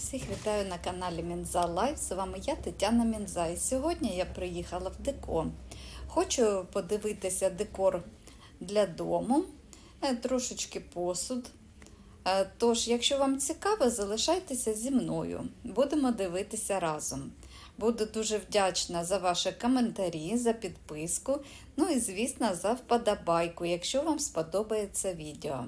Всіх вітаю на каналі Мінза Лайф. З вами я Тетяна Мінза. І сьогодні я приїхала в деко. Хочу подивитися декор для дому, е, трошечки посуд. Е, Тож, якщо вам цікаво, залишайтеся зі мною. Будемо дивитися разом. Буду дуже вдячна за ваші коментарі, за підписку, ну і, звісно, за вподобайку, якщо вам сподобається відео.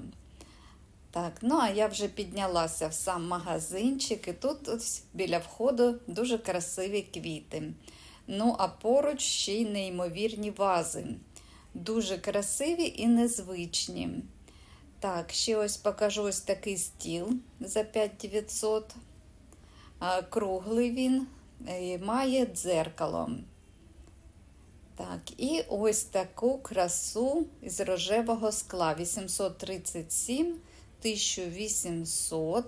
Так, ну а я вже піднялася в сам магазинчик, і тут ось біля входу дуже красиві квіти. Ну, а поруч ще й неймовірні вази. Дуже красиві і незвичні. Так, ще ось покажу ось такий стіл за 5900. Круглий він і має дзеркало. Так, і ось таку красу із рожевого скла 837 1800.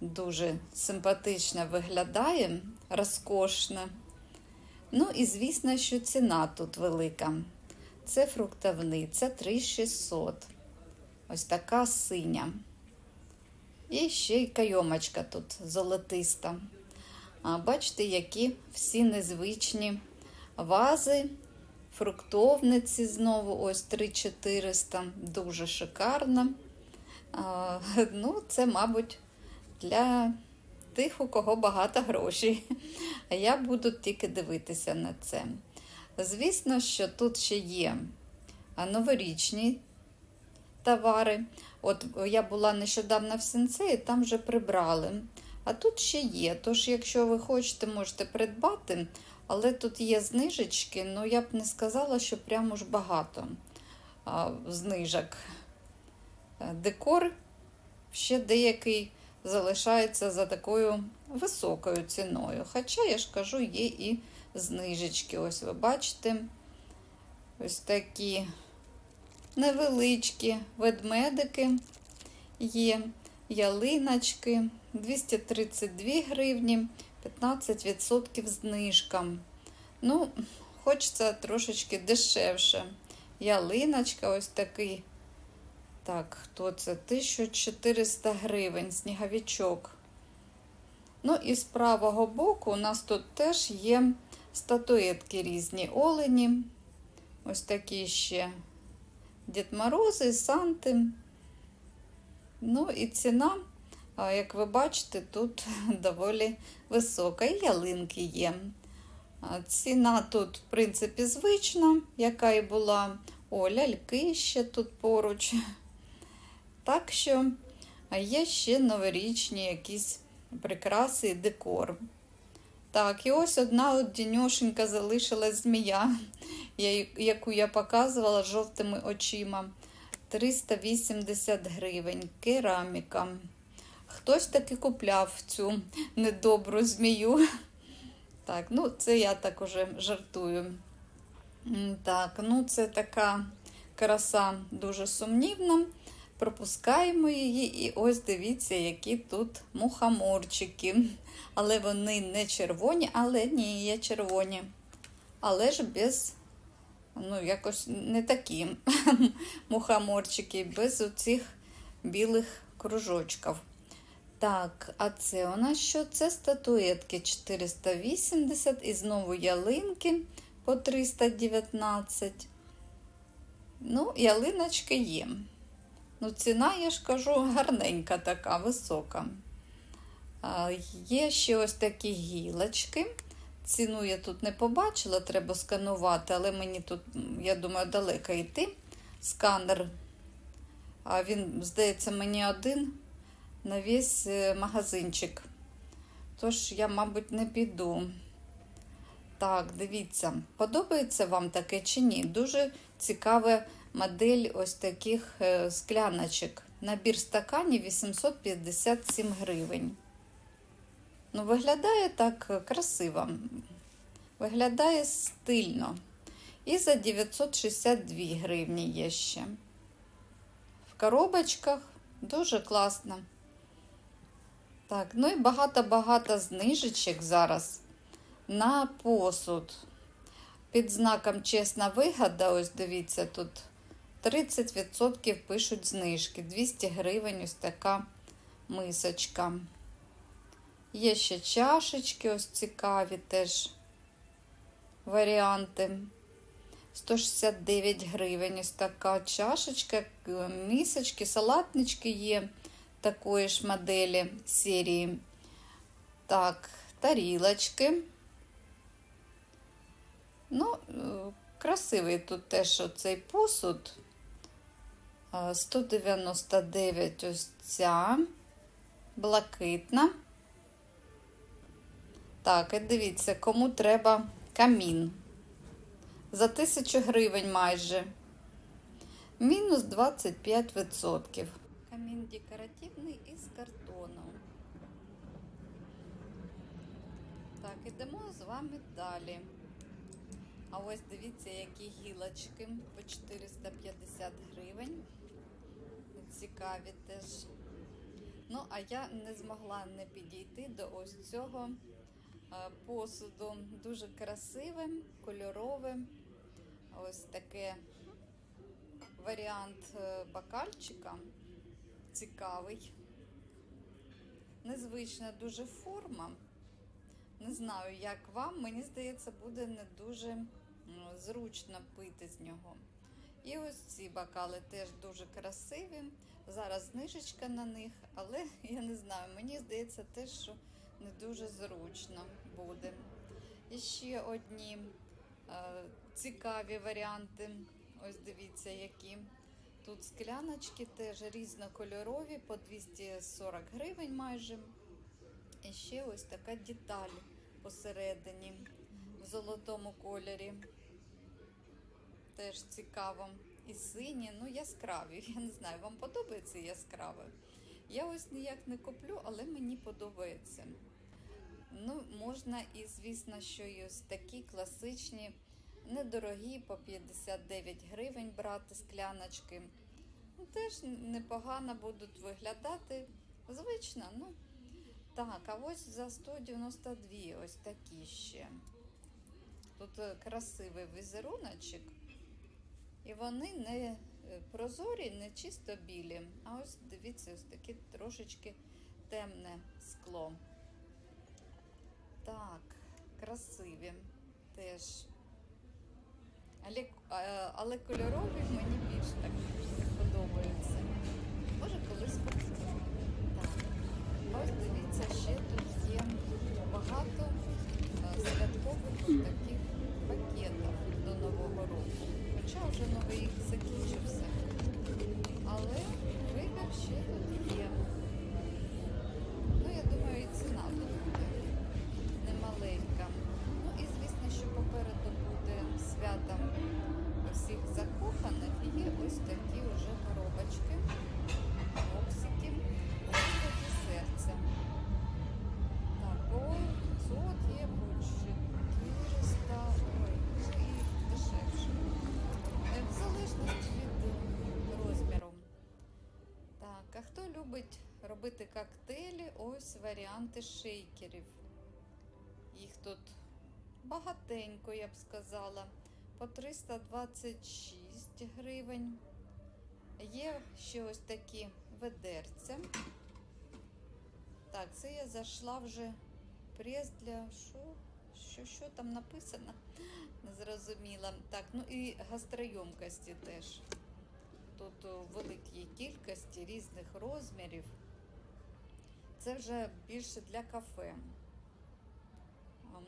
Дуже симпатично виглядає, розкошно. Ну і звісно, що ціна тут велика. Це фруктовниця 3600. Ось така синя. І ще й кайомочка тут золотиста. А бачите, які всі незвичні вази, фруктовниці знову ось 3400. Дуже шикарно. Ну, це, мабуть, для тих, у кого багато грошей. Я буду тільки дивитися на це. Звісно, що тут ще є новорічні товари. От я була нещодавно в сенсеї, там вже прибрали. А тут ще є. Тож, якщо ви хочете, можете придбати, але тут є знижечки, ну я б не сказала, що прямо ж багато а, знижок. Декор ще деякий залишається за такою високою ціною. Хоча, я ж кажу, є і знижечки. Ось ви бачите, ось такі невеличкі ведмедики є, ялиночки 232 гривні, 15% знижка. Ну, хочеться трошечки дешевше. Ялиночка, ось такий. Так, хто це? 1400 гривень, сніговичок. Ну, і з правого боку у нас тут теж є статуетки різні олені. Ось такі ще Дід Морози, Санти. Ну, і ціна, як ви бачите, тут доволі висока. І ялинки є. Ціна тут, в принципі, звична, яка і була. О, ляльки ще тут поруч. Так що є ще новорічні якісь прикраси і декор. Так, і ось одна от діньошенька залишилась змія, яку я показувала жовтими очима. 380 гривень, кераміка. Хтось таки купляв цю недобру змію. Так, ну це я так уже жартую. Так, ну це така краса дуже сумнівна. Пропускаємо її, і ось дивіться, які тут мухоморчики. Але вони не червоні, але ні, є червоні. Але ж без, ну, якось не такі мухоморчики, без оцих білих кружочків. Так, а це у нас що? Це статуетки 480 і знову ялинки по 319. Ну, ялиночки є. Ну, ціна, я ж кажу, гарненька така, висока. Є ще ось такі гілочки. Ціну я тут не побачила, треба сканувати, але мені тут, я думаю, далеко йти. Сканер. А він, здається, мені один на весь е, магазинчик. Тож я, мабуть, не піду. Так, дивіться, подобається вам таке чи ні? Дуже цікава модель ось таких е, скляночок. Набір стаканів 857 гривень. Ну, виглядає так красиво. Виглядає стильно. І за 962 гривні є ще. В коробочках дуже класно. Так, ну і багато-багато знижечок зараз на посуд. Під знаком чесна вигода, ось дивіться, тут 30% пишуть знижки. 200 гривень ось така мисочка. Є ще чашечки, ось цікаві теж варіанти. 169 гривень. Ось така чашечка, місочки, салатнички є такої ж моделі серії. Так, тарілочки. Ну, е, красивий тут теж оцей посуд. Е, 199 ось ця блакитна. Так, і дивіться, кому треба камін. За 1000 гривень майже. Мінус 25%. Камін декоративний із картону. Так, ідемо з вами далі. А ось дивіться, які гілочки по 450 гривень. Цікаві теж. Ну, а я не змогла не підійти до ось цього е, посуду. Дуже красиве, кольорове. Ось таке варіант е, бокальчика. Цікавий. Незвична дуже форма. Не знаю, як вам. Мені здається, буде не дуже зручно пити з нього. І ось ці бокали теж дуже красиві. Зараз знижечка на них, але я не знаю, мені здається теж, що не дуже зручно буде. І ще одні е, цікаві варіанти. Ось дивіться, які. Тут скляночки теж різнокольорові, по 240 гривень майже. І ще ось така деталь посередині в золотому кольорі. Теж цікаво. І сині, ну яскраві. Я не знаю, вам подобається яскраве? Я ось ніяк не куплю, але мені подобається. Ну, можна і, звісно, що і ось такі класичні, недорогі, по 59 гривень брати скляночки. Ну, теж непогано будуть виглядати. Звично, ну. Так, а ось за 192 ось такі ще. Тут е, красивий візеруночок. І вони не е, прозорі, не чисто білі. А ось дивіться, ось таке трошечки темне скло. Так, красиві теж. Але, е, але кольорові мені більш так подобаються. Може, колись куплю. Так. Ось дивіться, ще тут є багато любить робити коктейлі? Ось варіанти шейкерів. Їх тут багатенько, я б сказала. По 326 гривень. Є ще ось такі ведерця. Так, це я зайшла вже прес для що? Що, що там написано? Не зрозуміла. Так, ну і гастройомкості теж. Тут у великій кількості різних розмірів. Це вже більше для кафе.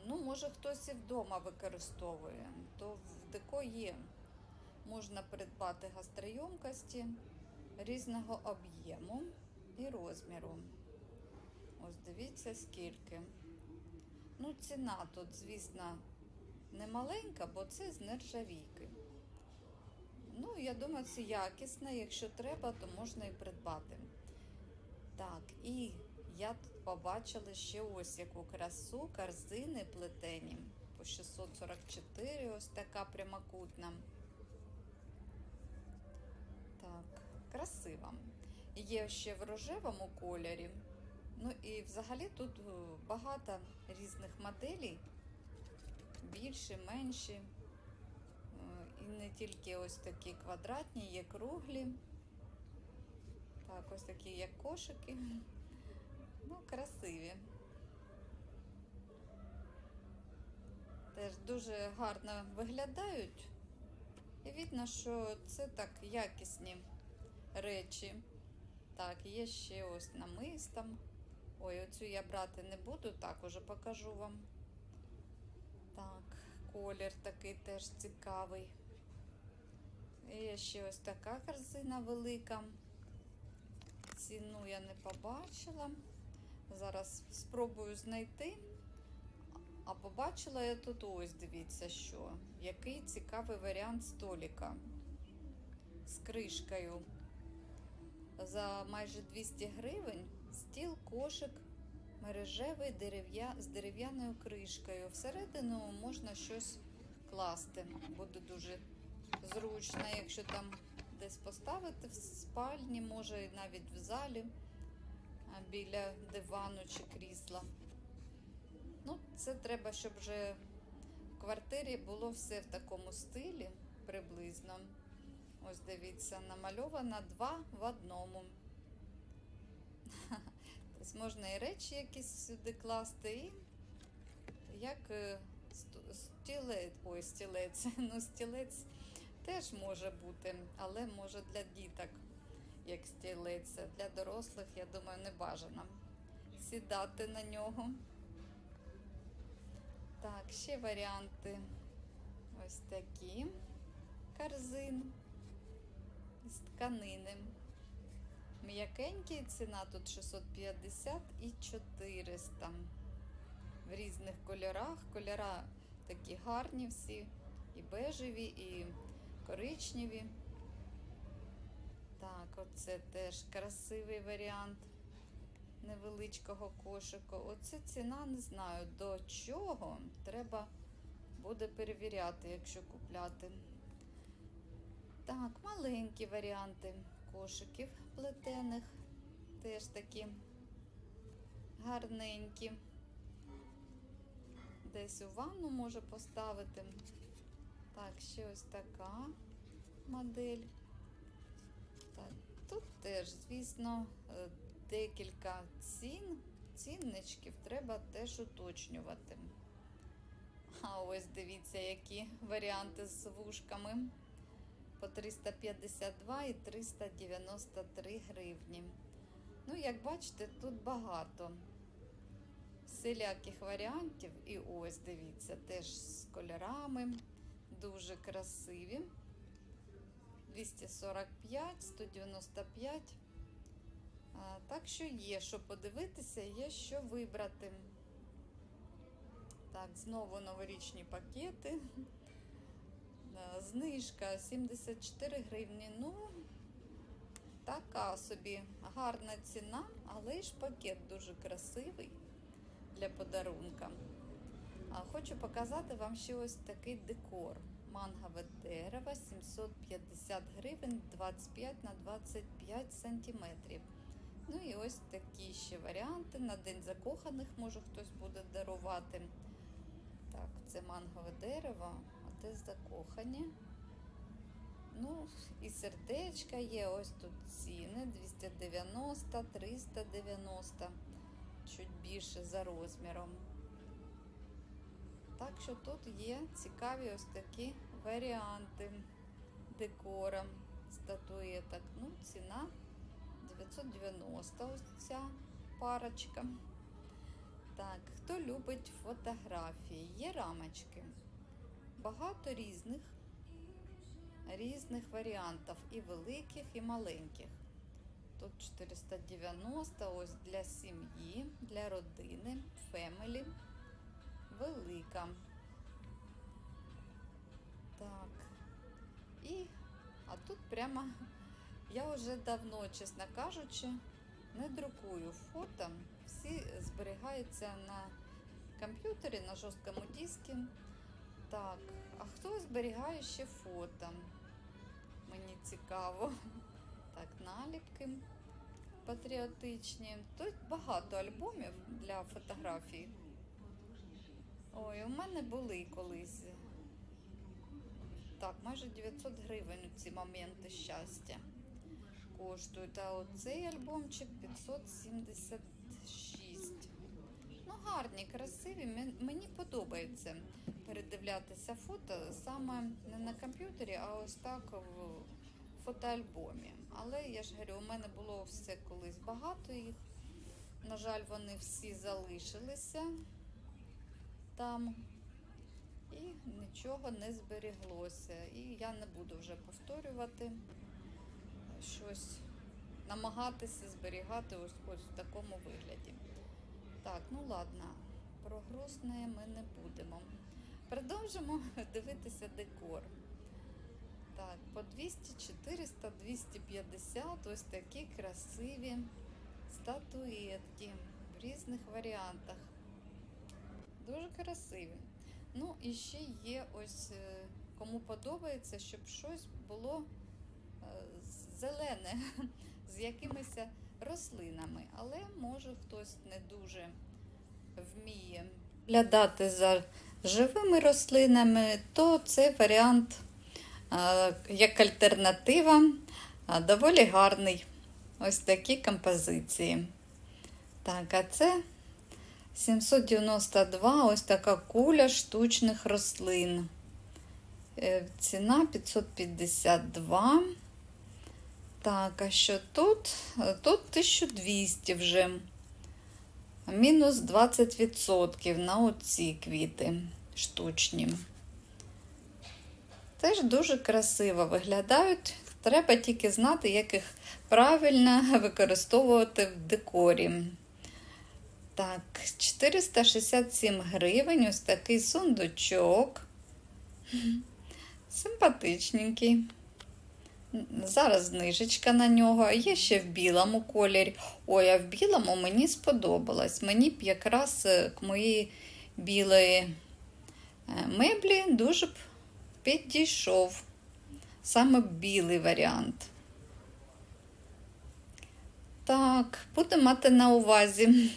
Ну, може, хтось і вдома використовує, то в деко є. Можна придбати гастройомкості різного об'єму і розміру. Ось дивіться скільки. Ну, ціна тут, звісно, не маленька, бо це з нержавійки. Ну, я думаю, це якісно. Якщо треба, то можна і придбати. Так, і я тут побачила ще ось яку красу корзини плетені. По 644, ось така прямокутна. Так, красива. Є ще в рожевому кольорі. Ну і взагалі тут е, багато різних моделей, більші, менші. І не тільки ось такі квадратні, є круглі. Так, ось такі як кошики. Ну, красиві. Теж дуже гарно виглядають. І видно, що це так якісні речі. Так, є ще ось намис там. Ой, оцю я брати не буду, так уже покажу вам. Так, колір такий теж цікавий. Є ще ось така корзина велика. Ціну я не побачила. Зараз спробую знайти. А побачила я тут ось, дивіться, що. Який цікавий варіант століка з кришкою. За майже 200 гривень стіл, кошик мережевий дерев'я... з дерев'яною кришкою. Всередину можна щось класти. Буде дуже зручно, якщо там десь поставити в спальні, може і навіть в залі біля дивану чи крісла. Ну, це треба, щоб вже в квартирі було все в такому стилі приблизно. Ось дивіться, намальовано два в одному. Тобто можна і речі якісь сюди класти, і як е, стілець, ой, стілець, ну стілець теж може бути, але може для діток, як стілець. Для дорослих, я думаю, не бажано сідати на нього. Так, ще варіанти ось такі корзин з тканини. М'якенькі ціна тут 650 і 400. В різних кольорах. Кольора такі гарні всі, і бежеві, і коричневі. Так, оце теж красивий варіант невеличкого кошику. Оце ціна не знаю до чого. Треба буде перевіряти, якщо купляти. Так, маленькі варіанти кошиків плетених. Теж такі гарненькі. Десь у ванну може поставити. Так, ще ось така модель. Так, тут теж, звісно, е, декілька цін, цінничків треба теж уточнювати. А ось дивіться, які варіанти з вушками по 352 і 393 гривні. Ну, як бачите, тут багато всіляких варіантів. І ось, дивіться, теж з кольорами, дуже красиві. 245, 195. Так що є що подивитися, є що вибрати. Так, знову новорічні пакети. Знижка 74 гривні. Ну, така собі гарна ціна, але ж пакет дуже красивий для подарунка. Хочу показати вам ще ось такий декор. Мангове дерево 750 гривень 25 на 25 сантиметрів. Ну і ось такі ще варіанти. На День закоханих може хтось буде дарувати. Так, це мангове дерево, а де закохані. Ну, і сердечка є, ось тут ціни 290, 390, чуть більше за розміром. Так що тут є цікаві ось такі варіанти декора статуєток. Ну, ціна 990 ось ця парочка. Так, хто любить фотографії? Є рамочки. Багато різних, різних варіантів, і великих, і маленьких. Тут 490, ось для сім'ї, для родини, фемелі. Велика. Так. І, а тут прямо я вже давно, чесно кажучи, не друкую фото. Всі зберігаються на комп'ютері, на жорсткому диску. Так, а хто зберігає ще фото? Мені цікаво. Так, наліпки патріотичні. Тут багато альбомів для фотографій. Ой, у мене були колись. Так, майже 900 гривень ці моменти щастя коштують. А оцей альбомчик 576. Ну, гарні, красиві, мені подобається. передивлятися фото саме не на комп'ютері, а ось так в фотоальбомі. Але я ж говорю, у мене було все колись багато їх. На жаль, вони всі залишилися там. І нічого не зберіглося. І я не буду вже повторювати щось, намагатися зберігати ось, ось в такому вигляді. Так, ну ладно, про грустне ми не будемо. Продовжимо дивитися декор. Так, по 200, 400, 250 ось такі красиві статуетки в різних варіантах. Дуже красиві. Ну, і ще є ось, е, кому подобається, щоб щось було е, зелене з якимись рослинами. Але може хтось не дуже вміє глядати за живими рослинами, то цей варіант е, як альтернатива доволі гарний. Ось такі композиції. Так, а це 792 ось така куля штучних рослин. Е, Ціна 552. Так, а що тут? Е, Тут 1200 вже. Мінус 20% на оці квіти штучні. Теж дуже красиво виглядають. Треба тільки знати, як їх правильно використовувати в декорі. Так, 467 гривень, ось такий сундучок. Симпатичненький. Зараз знижечка на нього, а є ще в білому кольорі. Ой, а в білому мені сподобалось. Мені б якраз е, к моїй білої е, меблі дуже б підійшов. Саме білий варіант. Так, буду мати на увазі.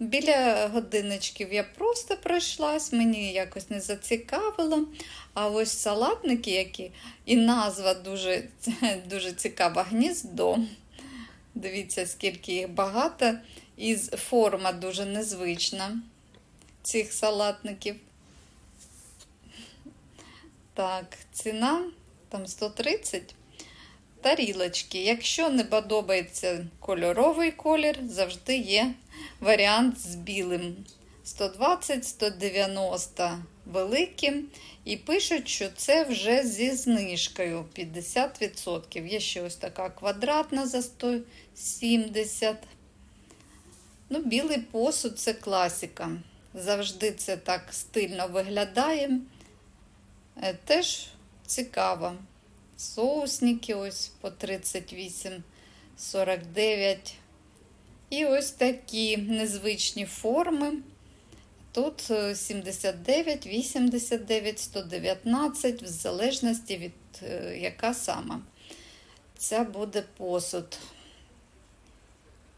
Біля годиночків я просто пройшлась, мені якось не зацікавило. А ось салатники, які і назва дуже, дуже цікава гніздо. Дивіться, скільки їх багато, і форма дуже незвична цих салатників. Так, ціна там 130 тарілочки. Якщо не подобається кольоровий колір, завжди є варіант з білим. 120-190 великі. І пишуть, що це вже зі знижкою 50%. Є ще ось така квадратна за 170. Ну, Білий посуд це класика. Завжди це так стильно виглядає. Е, Теж цікаво. Соусники ось по 38,49. І ось такі незвичні форми. Тут 79, 89, 119, в залежності від е, яка саме. Це буде посуд.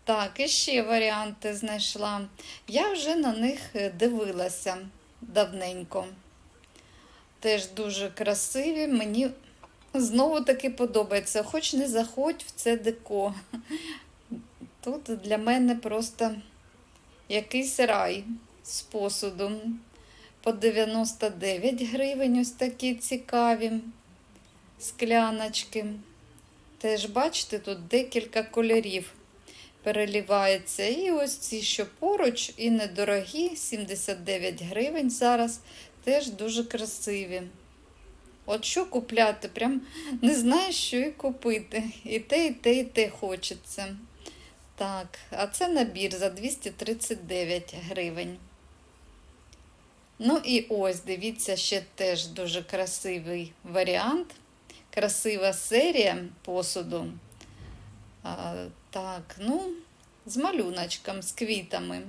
Так, і ще варіанти знайшла. Я вже на них е, дивилася давненько. Теж дуже красиві. Мені знову таки подобається, хоч не заходь в це деко. Тут для мене просто якийсь рай з посудом. По 99 гривень ось такі цікаві скляночки. Теж, бачите, тут декілька кольорів переливається. І ось ці, що поруч, і недорогі, 79 гривень зараз, теж дуже красиві. От що купляти? Прям не знаю, що і купити. І те, і те, і те хочеться. Так, а це набір за 239 гривень. Ну і ось, дивіться, ще теж дуже красивий варіант. Красива серія посуду. А, Так, ну, з малюночком, з квітами.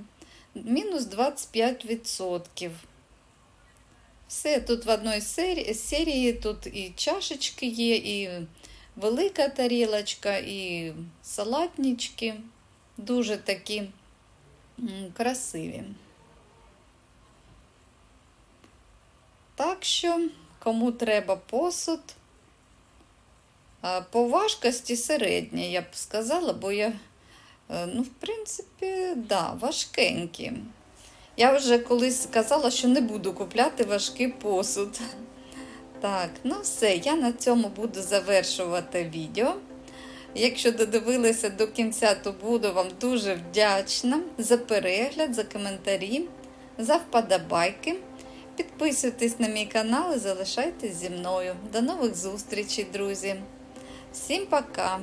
Мінус 25%. Все тут в одній серії, серії тут і чашечки є, і велика тарілочка, і салатнички. Дуже такі красиві. Так що, кому треба посуд, по важкості середня, я б сказала, бо я, е, ну, в принципі, да, важкенькі. Я вже колись казала, що не буду купляти важкий посуд. Так, ну все, я на цьому буду завершувати відео. Якщо додивилися до кінця, то буду вам дуже вдячна за перегляд, за коментарі, за вподобайки. Підписуйтесь на мій канал і залишайтесь зі мною. До нових зустрічей, друзі! Всім пока!